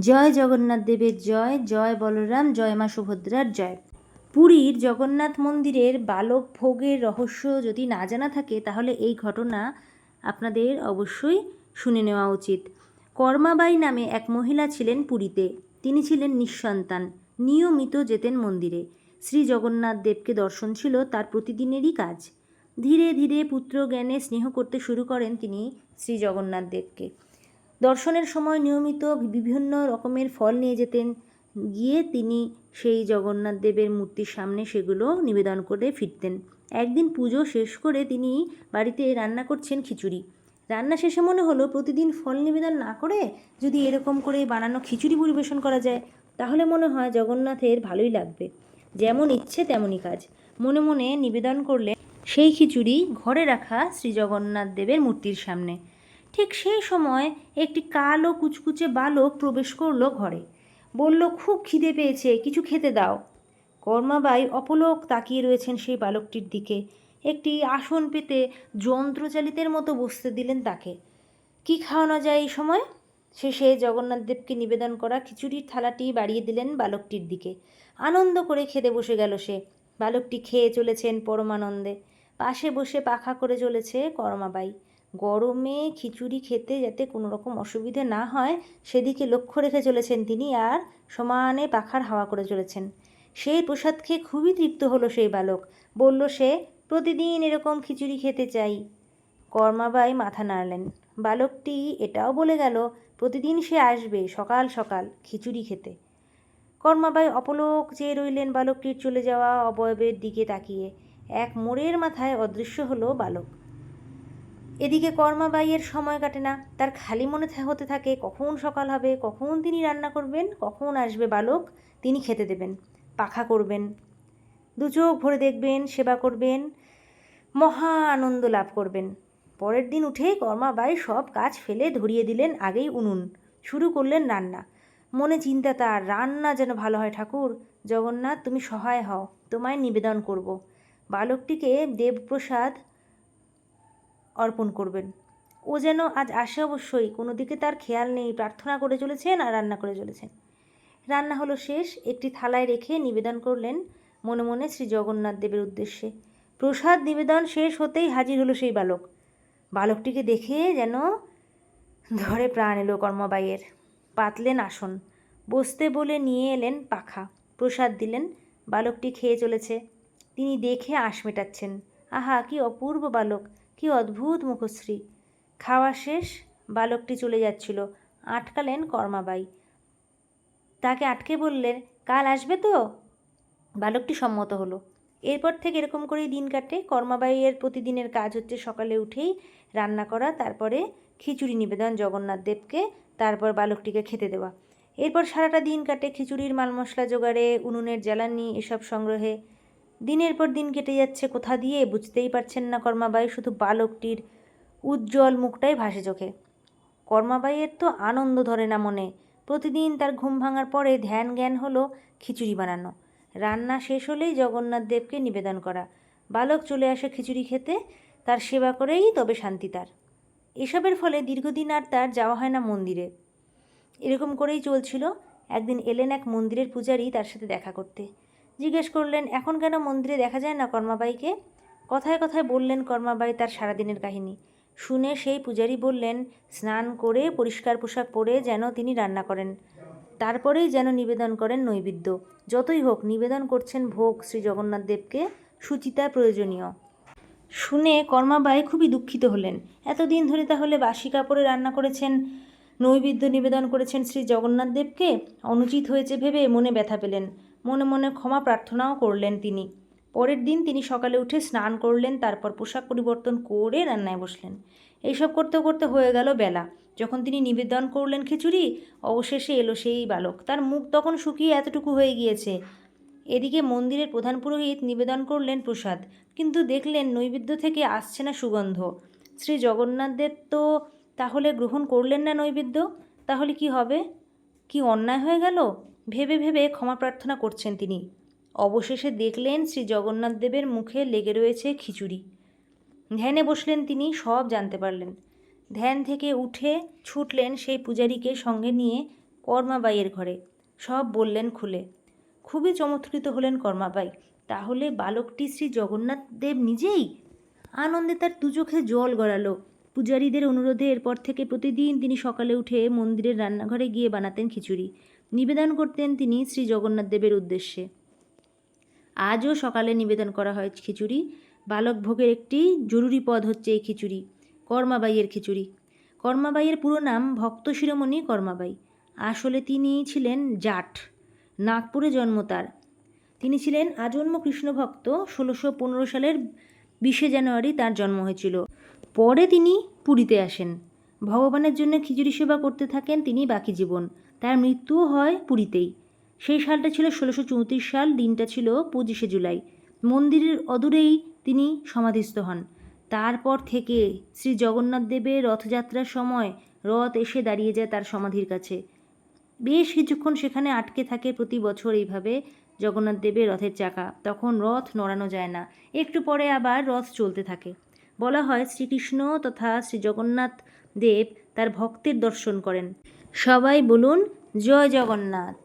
জয় জগন্নাথ দেবের জয় জয় বলরাম, জয় মা সুভদ্রার জয়। পুরীর জগন্নাথ মন্দিরের বালক ভোগের রহস্য যদি না জানা থাকে, তাহলে এই ঘটনা আপনাদের অবশ্যই শুনে নেওয়া উচিত। কর্মাবাই নামে এক মহিলা ছিলেন পুরীতে। তিনি ছিলেন নিঃসন্তান। নিয়মিত যেতেন মন্দিরে। শ্রী জগন্নাথ দেবকে দর্শন ছিল তার প্রতিদিনেরই কাজ। ধীরে ধীরে পুত্র জ্ঞানে স্নেহ করতে শুরু করেন তিনি শ্রী জগন্নাথ দেবকে। দর্শনের সময় নিয়মিত বিভিন্ন রকমের ফল নিয়ে যেতেন। গিয়ে তিনি সেই জগন্নাথ দেবের মূর্তির সামনে সেগুলো নিবেদন করে ফিরতেন। একদিন পুজো শেষ করে তিনি বাড়িতে রান্না করছেন খিচুড়ি। রান্না শেষে মনে হলো, প্রতিদিন ফল নিবেদন না করে যদি এরকম করে বানানো খিচুড়ি পরিবেশন করা যায়, তাহলে মনে হয় জগন্নাথের ভালোই লাগবে। যেমন ইচ্ছে তেমনই কাজ। মনে মনে নিবেদন করলে সেই খিচুড়ি ঘরে রাখা শ্রী জগন্নাথ দেবের মূর্তির সামনে। ঠিক সেই সময় একটি কালো কুচকুচে বালক প্রবেশ করল ঘরে। বলল, খুব খিদে পেয়েছে, কিছু খেতে দাও। কর্মাবাই অপলক তাকিয়ে রয়েছেন সেই বালকটির দিকে। একটি আসন পেতে যন্ত্রচালিতের মতো বসতে দিলেন তাকে। কি খাওয়ানো যায় এই সময়? শেষে জগন্নাথ দেবকে নিবেদন করা খিচুড়ির থালাটি বাড়িয়ে দিলেন বালকটির দিকে। আনন্দ করে খেতে বসে গেল সে। বালকটি খেয়ে চলেছেন পরমানন্দে। পাশে বসে পাখা করে চলেছে কর্মাবাই। গরমে খিচুড়ি খেতে যাতে কোনো রকম অসুবিধে না হয়, সেদিকে লক্ষ্য রেখে চলেছেন তিনি আর সমানে পাখার হাওয়া করে চলেছেন। সেই প্রসাদ খেয়ে খুবই তৃপ্ত হলো সেই বালক। বলল, সে প্রতিদিন এরকম খিচুড়ি খেতে চাই। কর্মাবাই মাথা নাড়লেন। বালকটি এটাও বলে গেল, প্রতিদিন সে আসবে, সকাল সকাল খিচুড়ি খেতে। কর্মাবাই অপলোক চেয়ে রইলেন বালকটির চলে যাওয়া অবয়বের দিকে তাকিয়ে। এক মোড়ের মাথায় অদৃশ্য হলো বালক। এদিকে কর্মাবাইয়ের সময় কাটে না। তার খালি মনে হতে থাকে, কখন সকাল হবে, কখন তিনি রান্না করবেন, কখন আসবে বালক, তিনি খেতে দেবেন, পাখা করবেন। দু চোখ ভরে দেখবেন, সেবা করবেন, মহা আনন্দ লাভ করবেন। পরের দিন উঠে কর্মাবাই সব কাজ ফেলে ধরিয়ে দিলেন আগেই উনুন, শুরু করলেন রান্না। মনে চিন্তা তার, রান্না যেন ভালো হয় ঠাকুর, জগন্নাথ তুমি সহায় হও, তোমায় নিবেদন করব। বালকটিকে দেবপ্রসাদ অর্পণ করবেন। ও যেন আজ আসে অবশ্যই, কোনো দিকে তার খেয়াল নেই, প্রার্থনা করে চলেছেন আর রান্না করে চলেছেন। রান্না হলো শেষ, একটি থালায় রেখে নিবেদন করলেন মনে মনে শ্রী জগন্নাথ দেবের উদ্দেশ্যে। প্রসাদ নিবেদন শেষ হতেই হাজির হলো সেই বালক। বালকটিকে দেখে যেন ধরে প্রাণ এলো কর্মবাইয়ের। পাতলেন আসন, বসতে বলে নিয়ে এলেন পাখা। প্রসাদ দিলেন, বালকটি খেয়ে চলেছে। তিনি দেখে আঁশ মেটাচ্ছেন। আহা, কি অপূর্ব বালক! কি অদ্ভুত মুখশ্রী। খাওয়া শেষ, বালকটি চলে যাচ্ছিল। আটকালেন কর্মাবাই। তাকে আটকে বললেন, কাল আসবে তো? বালকটি সম্মত হলো। এরপর থেকে এরকম করেই দিন কাটে। কর্মাবাইয়ের প্রতিদিনের কাজ হচ্ছে সকালে উঠেই রান্না করা, তারপরে খিচুড়ি নিবেদন জগন্নাথ দেবকে, তারপর বালকটিকে খেতে দেওয়া। এরপর সারাটা দিন কাটে খিচুড়ির মাল মশলা জোগাড়ে, উনুনের জ্বালানি, এসব সংগ্রহে। দিনের পর দিন কেটে যাচ্ছে, কোথা দিয়ে বুঝতেই পারছেন না কর্মাবাই, শুধু বালকটির উজ্জ্বল মুখটাই ভাসে চোখে। কর্মাবাইয়ের তো আনন্দ ধরে না মনে। প্রতিদিন তার ঘুম ভাঙার পরে ধ্যান জ্ঞান হলো খিচুড়ি বানানো। রান্না শেষ হলেই জগন্নাথ দেবকে নিবেদন করা। বালক চলে আসে খিচুড়ি খেতে, তার সেবা করেই তবে শান্তি তার। এসবের ফলে দীর্ঘদিন আর তার যাওয়া হয় না মন্দিরে। এরকম করেই চলছিল। একদিন এলেন এক মন্দিরের পূজারী তার সাথে দেখা করতে। জিজ্ঞেস করলেন, এখন কেন মন্দিরে দেখা যায় না কর্মাবাইকে? কথায় কথায় বললেন, কর্মাবাই তার সারাদিনের কাহিনী। শুনে সেই পূজারী বললেন, স্নান করে পরিষ্কার পোশাক পরে যেন তিনি রান্না করেন। তারপরেই যেন নিবেদন করেন নৈবেদ্য। যতই হোক, নিবেদন করছেন ভোগ শ্রী জগন্নাথ দেবকে, সুচিতা প্রয়োজনীয়। শুনে কর্মাবাই খুবই দুঃখিত হলেন। এতদিন ধরে তাহলে বাসি কাপড়ে রান্না করেছেন, নৈবেদ্য নিবেদন করেছেন শ্রী জগন্নাথ দেবকে? অনুচিত হয়েছে ভেবে মনে ব্যথা পেলেন। মনে মনে ক্ষমা প্রার্থনাও করলেন তিনি। পরের দিন তিনি সকালে উঠে স্নান করলেন, তারপর পোশাক পরিবর্তন করে রান্নায় বসলেন। এইসব করতে করতে হয়ে গেল বেলা। যখন তিনি নিবেদন করলেন খিচুড়ি, অবশেষে এলো সেই বালক। তার মুখ তখন শুকিয়ে এতটুকু হয়ে গিয়েছে। এদিকে মন্দিরের প্রধান পুরোহিত নিবেদন করলেন প্রসাদ, কিন্তু দেখলেন নৈবেদ্য থেকে আসছে না সুগন্ধ। শ্রী জগন্নাথ দেব তো তাহলে গ্রহণ করলেন না নৈবেদ্য? তাহলে কি হবে? কি অন্যায় হয়ে গেল? ভেবে ভেবে ক্ষমা প্রার্থনা করছেন তিনি। অবশেষে দেখলেন শ্রী জগন্নাথ দেবের মুখে লেগে রয়েছে খিচুড়ি। ধ্যানে বসলেন তিনি, সব জানতে পারলেন। ধ্যান থেকে উঠে ছুটলেন সেই পূজারীকে সঙ্গে নিয়ে কর্মাবাইয়ের ঘরে। সব বললেন খুলে, খুবই চমৎকৃত হলেন কর্মাবাই, তাহলে বালকটি শ্রী জগন্নাথ দেব নিজেই? আনন্দে তার দু চোখে জল গড়ালো। পূজারীদের অনুরোধে এরপর থেকে প্রতিদিন তিনি সকালে উঠে মন্দিরের রান্নাঘরে গিয়ে বানাতেন খিচুড়ি। নিবেদন করতেন তিনি শ্রী জগন্নাথ দেবের উদ্দেশ্যে। আজও সকালে নিবেদন করা হয় খিচুড়ি। বালক ভোগের একটি জরুরি পদ হচ্ছে এই খিচুড়ি, কর্মাবাইয়ের খিচুড়ি। কর্মাবাইয়ের পুরো নাম ভক্ত শিরোমণি কর্মাবাই। আসলে তিনি ছিলেন জাট, নাগপুরে জন্ম তার। তিনি ছিলেন আজন্ম কৃষ্ণ ভক্ত, ষোলোশো পনেরো সালের বিশে জানুয়ারি তার জন্ম হয়েছিল। পরে তিনি পুরীতে আসেন। ভগবানের জন্য খিচুড়ি সেবা করতে থাকেন তিনি বাকি জীবন। তার মৃত্যুও হয় পুরীতেই। সেই সালটা ছিল ষোলোশো চৌত্রিশ সাল, দিনটা ছিল পঁচিশে জুলাই। মন্দিরের অদূরেই তিনি সমাধিস্থ হন। তারপর থেকে শ্রী জগন্নাথ দেবের রথযাত্রার সময় রথ এসে দাঁড়িয়ে যায় তার সমাধির কাছে। বেশ কিছুক্ষণ সেখানে আটকে থাকে প্রতি বছর এইভাবে জগন্নাথ দেবের রথের চাকা। তখন রথ নড়ানো যায় না। একটু পরে আবার রথ চলতে থাকে। বলা হয় শ্রীকৃষ্ণ তথা শ্রী জগন্নাথ দেব তার ভক্তের দর্শন করেন। সবাই বলুন জয় জগন্নাথ।